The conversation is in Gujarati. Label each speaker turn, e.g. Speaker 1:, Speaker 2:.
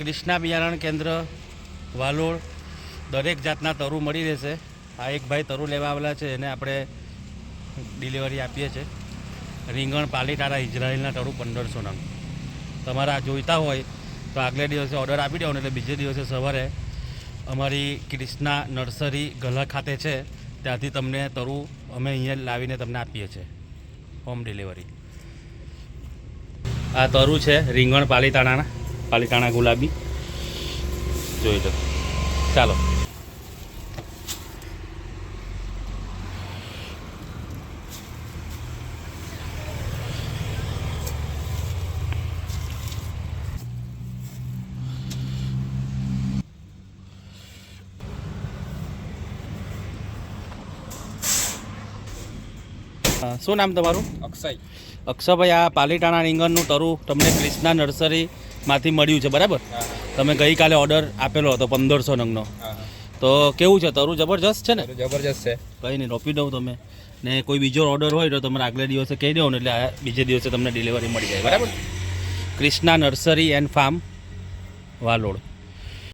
Speaker 1: ક્રિષ્ના બિયારણ કેન્દ્ર વાલોડ દરેક જાતના તરુ મળી રહેશે. આ એક ભાઈ તરુ લેવા આવેલા છે, એને આપણે ડિલિવરી આપીએ છીએ. રીંગણ પાલીટારા ઇઝરાયલના તરુ પંદરસો નંગ. તમારા જોઈતા હોય તો આગલે દિવસે ઓર્ડર આપી દેવાનો, એટલે બીજે દિવસે સવારે અમારી ક્રિષ્ના નર્સરી ગલા ખાતે છે, ત્યાંથી તમને તરુ અમે અહીંયા લાવીને તમને આપીએ છીએ. હોમ ડિલિવરી આ તરુ છે રીંગણ પાલીતાણાના. પાલીતાણા ગુલાબી. જોઈ લો. ચાલો. શું નામ તમારું?
Speaker 2: અક્ષય.
Speaker 1: અક્ષયભાઈ આ પાલીટાણા રીંગણનું તરુ તમને ક્રિષ્ના નર્સરીમાંથી મળ્યું છે બરાબર? તમે ગઈકાલે ઓર્ડર આપેલો હતો પંદરસો નંગનો. તો કેવું છે તરું જબરજસ્ત છે ને?
Speaker 2: જબરજસ્ત છે.
Speaker 1: કંઈ નહીં રોપી દઉં તમે ને કોઈ બીજો ઓર્ડર હોય તો તમારે આગલે દિવસે કહી દો ને એટલે આ બીજે દિવસે તમને ડિલિવરી મળી જાય બરાબર? Krishna nursery and farm Valod.